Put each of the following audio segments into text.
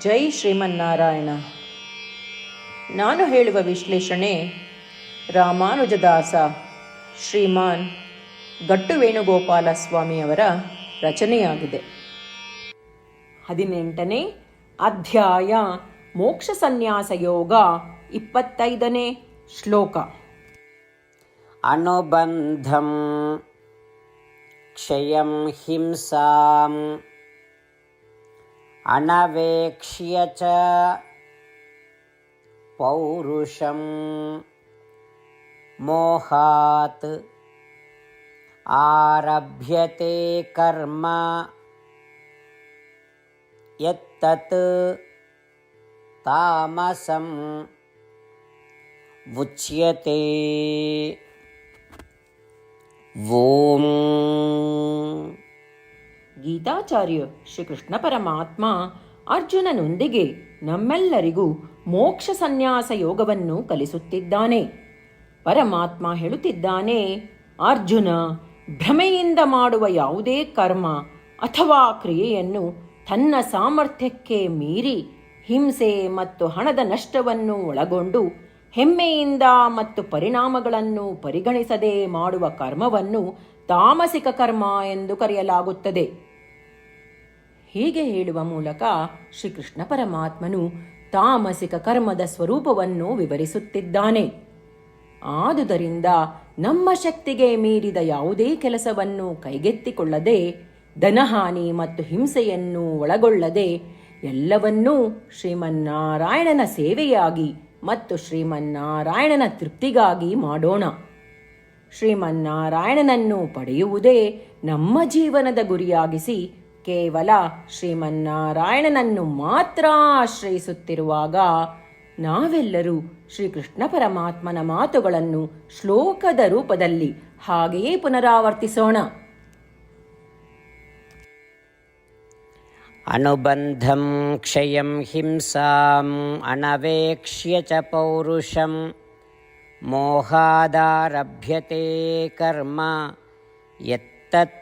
ಜೈ ಶ್ರೀಮನ್ನಾರಾಯಣ. ನಾನು ಹೇಳುವ ವಿಶ್ಲೇಷಣೆ ರಾಮಾನುಜದಾಸ ಶ್ರೀಮಾನ್ ಗಟ್ಟು ವೇಣುಗೋಪಾಲ ಸ್ವಾಮಿಯವರ ರಚನೆಯಾಗಿದೆ. ಹದಿನೆಂಟನೇ ಅಧ್ಯಾಯ ಮೋಕ್ಷ ಸನ್ಯಾಸ ಯೋಗ ಇಪ್ಪತ್ತೈದನೇ ಶ್ಲೋಕ. ಅನುಬಂಧಂ ಕ್ಷಯಂ ಹಿಂಸಾಂ अनवेक्ष्य च पौरुषं मोहात् आरभ्यते कर्म यत्तत् तामसम् उच्यते ಓಂ ಗೀತಾಚಾರ್ಯ ಶ್ರೀಕೃಷ್ಣ ಪರಮಾತ್ಮ ಅರ್ಜುನನೊಂದಿಗೆ ನಮ್ಮೆಲ್ಲರಿಗೂ ಮೋಕ್ಷ ಸನ್ಯಾಸ ಯೋಗವನ್ನು ಕಲಿಸುತ್ತಿದ್ದಾನೆ. ಪರಮಾತ್ಮ ಹೇಳುತ್ತಿದ್ದಾನೆ, ಅರ್ಜುನ, ಭ್ರಮೆಯಿಂದ ಮಾಡುವ ಯಾವುದೇ ಕರ್ಮ ಅಥವಾ ಕ್ರಿಯೆಯನ್ನು ತನ್ನ ಸಾಮರ್ಥ್ಯಕ್ಕೆ ಮೀರಿ ಹಿಂಸೆ ಮತ್ತು ಹಣದ ನಷ್ಟವನ್ನು ಒಳಗೊಂಡು ಹೆಮ್ಮೆಯಿಂದ ಮತ್ತು ಪರಿಣಾಮಗಳನ್ನು ಪರಿಗಣಿಸದೆ ಮಾಡುವ ಕರ್ಮವನ್ನು ತಾಮಸಿಕ ಕರ್ಮ ಎಂದು ಕರೆಯಲಾಗುತ್ತದೆ. ಹೀಗೆ ಹೇಳುವ ಮೂಲಕ ಶ್ರೀಕೃಷ್ಣ ಪರಮಾತ್ಮನು ತಾಮಸಿಕ ಕರ್ಮದ ಸ್ವರೂಪವನ್ನು ವಿವರಿಸುತ್ತಿದ್ದಾನೆ. ಆದುದರಿಂದ ನಮ್ಮ ಶಕ್ತಿಗೆ ಮೀರಿದ ಯಾವುದೇ ಕೆಲಸವನ್ನು ಕೈಗೆತ್ತಿಕೊಳ್ಳದೆ, ಧನಹಾನಿ ಮತ್ತು ಹಿಂಸೆಯನ್ನು ಒಳಗೊಳ್ಳದೆ ಎಲ್ಲವನ್ನೂ ಶ್ರೀಮನ್ನಾರಾಯಣನ ಸೇವೆಯಾಗಿ ಮತ್ತು ಶ್ರೀಮನ್ನಾರಾಯಣನ ತೃಪ್ತಿಗಾಗಿ ಮಾಡೋಣ. ಶ್ರೀಮನ್ನಾರಾಯಣನನ್ನು ಪಡೆಯುವುದೇ ನಮ್ಮ ಜೀವನದ ಗುರಿಯಾಗಿಸಿ ಕೇವಲ ಶ್ರೀಮನ್ನಾರಾಯಣನನ್ನು ಮಾತ್ರ ಆಶ್ರಯಿಸುತ್ತಿರುವಾಗ ನಾವೆಲ್ಲರೂ ಶ್ರೀಕೃಷ್ಣ ಪರಮಾತ್ಮನ ಮಾತುಗಳನ್ನು ಶ್ಲೋಕದ ರೂಪದಲ್ಲಿ ಹಾಗೆಯೇ ಪುನರಾವರ್ತಿಸೋಣ. ಅನುಬಂಧಂ ಕ್ಷಯಂ ಹಿಂಸಾಂ ಅನವೇಕ್ಷ್ಯ ಚ ಪೌರುಷಂ ಮೋಹಾದಾರಭ್ಯತೆ ಕರ್ಮ ಯತ್ತತ್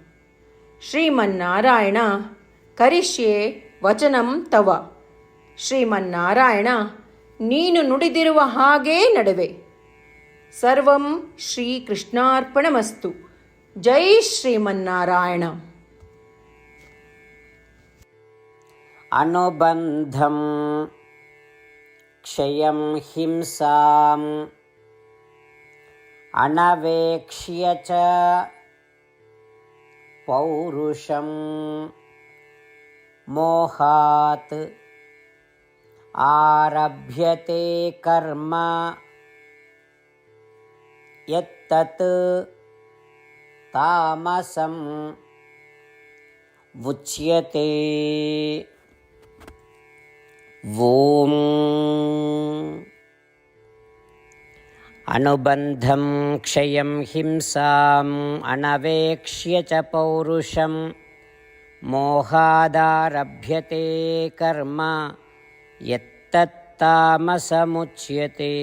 ಶ್ರೀಮನ್ನಾರಾಯಣ ಕರಿಷ್ಯೆ ವಚನಂ ತವ ಶ್ರೀಮನ್ನಾರಾಯಣ ನೀನು ನುಡಿದಿರುವ ಹಾಗೇ ನಡುವೆ ಸರ್ವಂ ಶ್ರೀಕೃಷ್ಣಾರ್ಪಣಮಸ್ತು ಜೈ ಶ್ರೀಮನ್ನಾರಾಯಣ अनुबन्धं क्षयं हिंसाम् अनवेक्ष्य च पौरुषं मोहात् आरभ्यते कर्म। यत्तत् तामसम् उच्यते। ॐ अनुबन्धं क्षयं हिंसाम् अनवेक्ष्य च पौरुषं। मोहादारभ्यते कर्म यत्तत्तामसमुच्यते